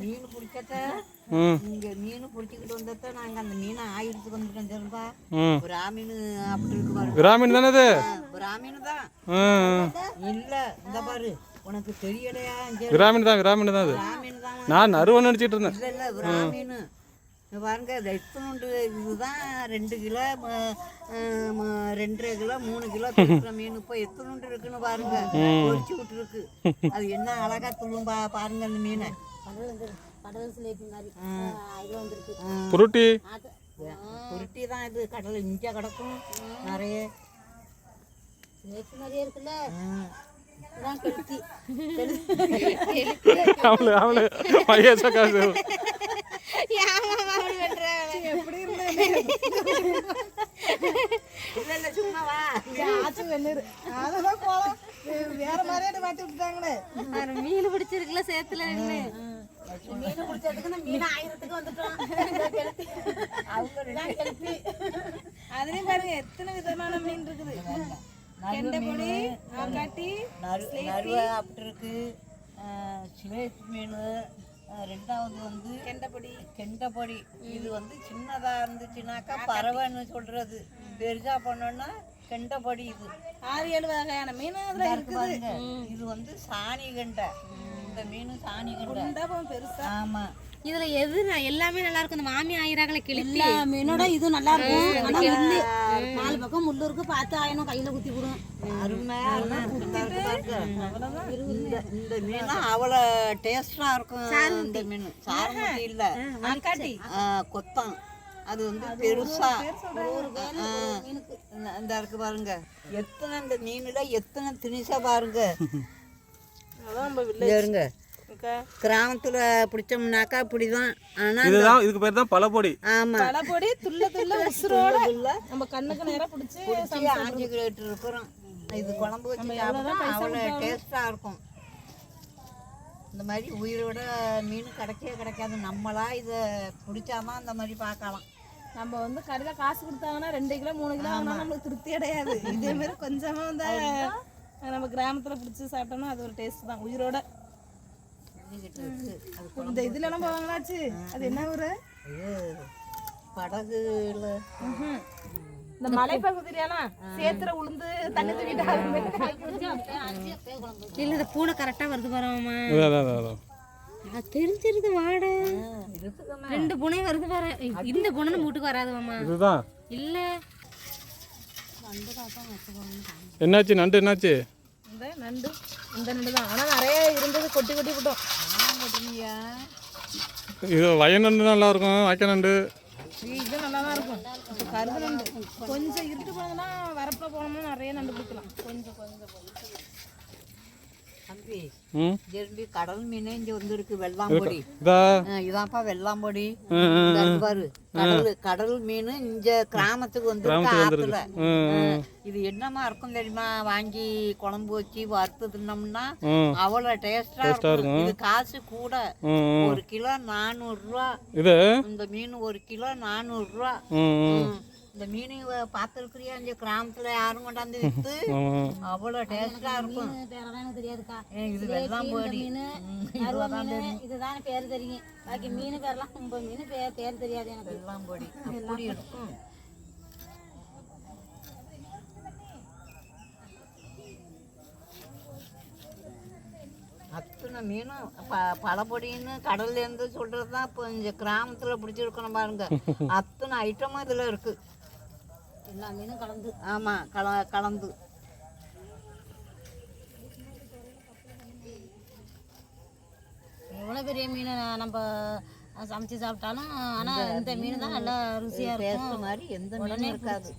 மீன் பிடிச்சத இங்க மீன் பிடிச்சிக்கிட்டு வந்தத நாங்க அந்த மீனை ஆயிரத்துக்கு வந்துட்டோம் தெரியுமா பிராமீன் அப்படி இருக்கு பாரு. கிராமீன் தானே இது பிராமீன் தான். இல்ல இந்த பாரு உனக்கு தெரியலையா? கிராமீன் தான் கிராமீன் தான் இது பிராமீன் தான். நான் நறுவன் நினச்சிட்டு இருந்தேன். இல்ல இல்ல பிராமீன் பாருங்க இது எத்தனுண்டு இதுதான் ரெண்டு கிலோ ரெண்டரை கிலோ மூணு கிலோ இருக்கிற மீன். இப்போ எத்தனுண்டு இருக்குன்னு பாருங்க பொரிச்சு விட்டுருக்கு. அது என்ன அழகா துள்ளும் பா பாருங்க அந்த மீனை. புருட்டி அது உருட்டி தான் இது. கடல் இங்கே கிடக்கும். நிறைய. சிலேபி மாதிரியே இருக்குல்ல. அவளு அவளு. மகேஷ காசு வேற மாதிரியே விட்டுட்டாங்களே. மீன் பிடிச்சிருக்குல்ல சேத்துல நின்று மீன் பிடிச்சதுக்கு மீன் ஆயிரத்துக்கு வந்துட்டோம். அதுலயும் பாருங்க எத்தனை விதமான மீன் இருக்குது. ஆக்காட்டி நறுவ அப்படி இருக்கு. சிலேபி மீன். ரெண்டாவது வந்து கெண்டைப்பொடி. கெண்டைப்பொடி. இது வந்து சின்னதா இருந்துச்சுனாக்கா பறவைன்னு சொல்றது. பெருசா பண்ணோம்னா கெண்டைப்பொடி இது. ஆறு ஏழு வகையான மீன் அதுல இதா இருக்கு பாருங்க. இது வந்து சாணி கெண்டை. இந்த மீன் சாணி கெண்டை. பெருசா. ஆமா. இதுல எது எல்லாமே நல்லா இருக்கும். இந்த மாமி ஆயிராங்களே கிழித்து மீனோட இது நல்லா இருக்கும். நாலு பக்கம் முள்ளு இருக்கு பார்த்து ஆயணும் கையில குத்தி விடும். அருமையா இந்த இந்த மீன் அவ்வளோ டேஸ்டா இருக்கும் இந்த மீன். சாரமுட்டி இல்ல. கொத்தம் அது வந்து பெருசா. இந்த- இந்த இருக்கு பாருங்க. எத்தனை இந்த மீன்ல எத்தனை திணிசா பாருங்க. இருங்க. கிராமத்துல பிடிச்சோம்னாக்கா இப்படிதான் ஆனா இதுதான் இதுக்கு பேர் தான் பழப்பொடி. ஆமா. தலைப்பொடி துள்ள துள்ள உசுரோட நம்ம கண்ணுக்கு நேரா பிடிச்சி பிடிச்சி ஆஞ்சிக்கிட்டு இருக்கிறோம். இது குழம்பு வச்சு சாப்பிட்டா அவ்வளோ டேஸ்டா இருக்கும். இந்த மாதிரி உயிரோட மீன் கிடைக்கவே கிடைக்காது. நம்மளா இதை பிடிச்சாதான் அந்த மாதிரி பார்க்கலாம். நம்ம வந்து கடையில காசு கொடுத்தாங்கன்னா ரெண்டு கிலோ மூணு கிலோ வாங்கினா நம்மளுக்கு திருப்தி அடையாது இதே மாதிரி கொஞ்சமா வந்து நம்ம கிராமத்துல பிடிச்சி சாப்பிட்டோம்னா அது ஒரு டேஸ்ட் தான் உயிரோட. இந்த இதுல நம்ம வாங்கினாச்சு அது என்ன இது படகுல. இந்த மலை பகுதியிலாம் சேத்துல உளுந்து தண்ணி தூக்கிட்டு இல்ல இந்த பூனை கரெக்டா வருது பாருமா தெரிஞ்சிருது வாடை. ரெண்டு பூனை வருது பாரு. இந்த பூனை நம்ம வீட்டுக்கு வராது மாமா இதுதான். இல்ல. என்னாச்சு நண்டு என்னாச்சு? இந்த நண்டு இந்த நண்டு தான் ஆனா நிறைய இருந்தது. கொட்டி கொட்டி விட்டோம். இது வய நண்டு நல்லா இருக்கும் வாய்க்க நண்டு? இது நல்லா தான் இருக்கும். கருது நண்டு கொஞ்சம் இருட்டு போனதுன்னா வரப்பில் போனோம்னா நிறைய நண்டு பிடிக்கலாம். கொஞ்சம் கொஞ்சம் கொஞ்சம். திரும்பி கடல் மீன் இங்க வந்து இருக்கு. வெள்ளாம்பொடி இதான்ப்பா வெள்ளாம்பொடி. பாரு கடல் கடல் மீன் இங்க கிராமத்துக்கு வந்து ஆத்துல. இது என்னமா இருக்கும் தெரியுமா? வாங்கி குழம்பு வச்சு வறுத்து தின்னோம்னா ம். அவ்வளோ டேஸ்டா இருக்கும். இது காசு கூட. ஒரு கிலோ நானூறுரூவா இது? இந்த மீன் ஒரு கிலோ நானூறுரூவா ம். ம். இந்த மீன் பார்த்துருக்குறியா? இந்த கிராமத்துல யாரும் கொண்டாந்து வித்து ஆமாம் அவ்வளோ டேஸ்டா இருக்கும். பேரெல்லாம் தெரியாதுக்கா. இது வெள்ளாம்பொடி மீன் அருவா மீன் இதுதான் பேர் தெரியும். பாக்கி மீன் பேர்லாம் ரொம்ப மீன் பேர் பேர் தெரியாது எனக்கு. வெள்ளாம்பொடி அப்படி இருக்கும். அத்தனை மீனும் ப பழப்பொடின்னு கடல்லேருந்து சொல்கிறது தான் இப்போ இந்த கிராமத்தில் பிடிச்சிருக்கணும் பாருங்க. அத்தனை ஐட்டமும் இதில் இருக்கு. எல்லா மீனும் கலந்து. ஆமாம் கல கலந்து. எவ்வளோ பெரிய மீன் நம்ம சமைச்சு சாப்பிட்டாலும் ஆனா இந்த மீன் தான் நல்லா ருசியா இருக்கும். மாதிரி எந்த மீனும் இருக்காது.